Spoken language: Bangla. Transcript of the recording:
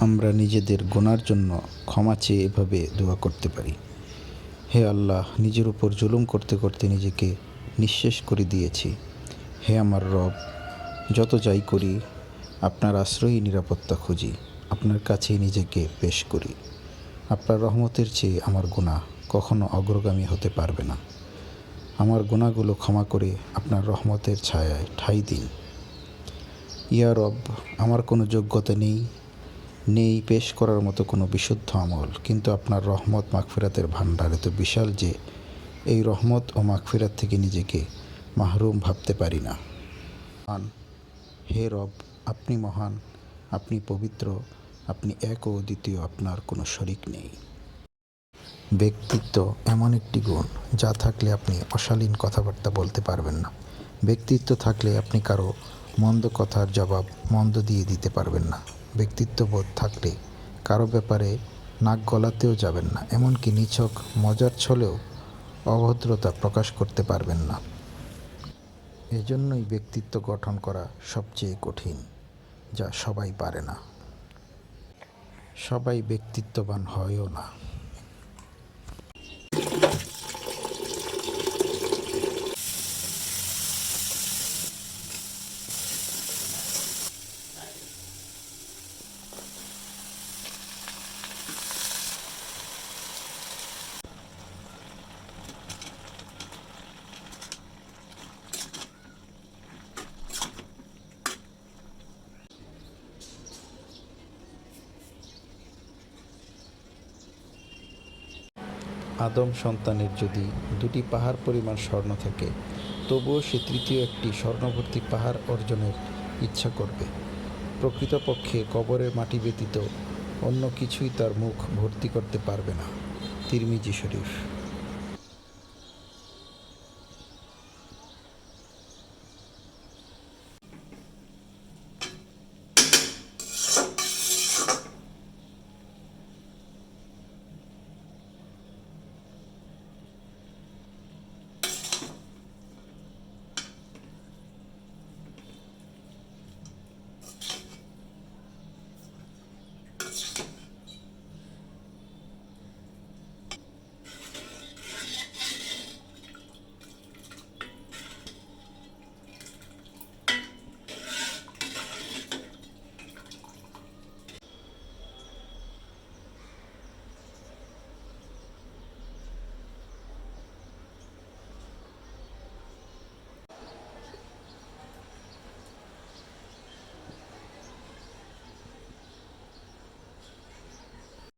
আমরা নিজেদের গোনার জন্য ক্ষমা চেয়ে এভাবে দোয়া করতে পারি। হে আল্লাহ, নিজের উপর জুলুম করতে করতে নিজেকে নিঃশেষ করে দিয়েছি। হে আমার রব, যত যাই করি, আপনার আশ্রয়ই নিরাপত্তা খুঁজি, আপনার কাছেই নিজেকে পেশ করি। আপনার রহমতের চেয়ে আমার গুণা কখনো অগ্রগামী হতে পারবে না। আমার গুণাগুলো ক্ষমা করে আপনার রহমতের ছায়ায় ঠাঁই দিন। ইয়া রব, আমার কোনো যোগ্যতা নেই নেই পেশ করার মতো কোনো বিশুদ্ধ আমল। কিন্তু আপনার রহমত মাগফিরাতের ভাণ্ডার এত বিশাল যে এই রহমত ও মাগফিরাত থেকে নিজেকে মাহরুম ভাবতে পারি না। হে রব, আপনি মহান, আপনি পবিত্র, আপনি এক ও দ্বিতীয় আপনার কোনো শরিক নেই। ব্যক্তিত্ব এমন একটি গুণ, যা থাকলে আপনি অশালীন কথাবার্তা বলতে পারবেন না। ব্যক্তিত্ব থাকলে আপনি কারও মন্দ কথার জবাব মন্দ দিয়ে দিতে পারবেন না। ব্যক্তিত্ববোধ থাকলে কারও ব্যাপারে নাক গলাতেও যাবেন না, এমনকি নিছক মজার ছলেও অভদ্রতা প্রকাশ করতে পারবেন না। এজন্যই ব্যক্তিত্ব গঠন করা সবচেয়ে কঠিন, যা সবাই পারে না। সবাই ব্যক্তিত্ববান হয়ও না। আদম সন্তানের যদি দুটি পাহাড় পরিমাণ স্বর্ণ থাকে, তবুও সে তৃতীয় একটি স্বর্ণভর্তি পাহাড় অর্জনের ইচ্ছা করবে। প্রকৃতপক্ষে কবরের মাটি ব্যতীত অন্য কিছুই তার মুখ ভর্তি করতে পারবে না। তিরমিজি শরীফ।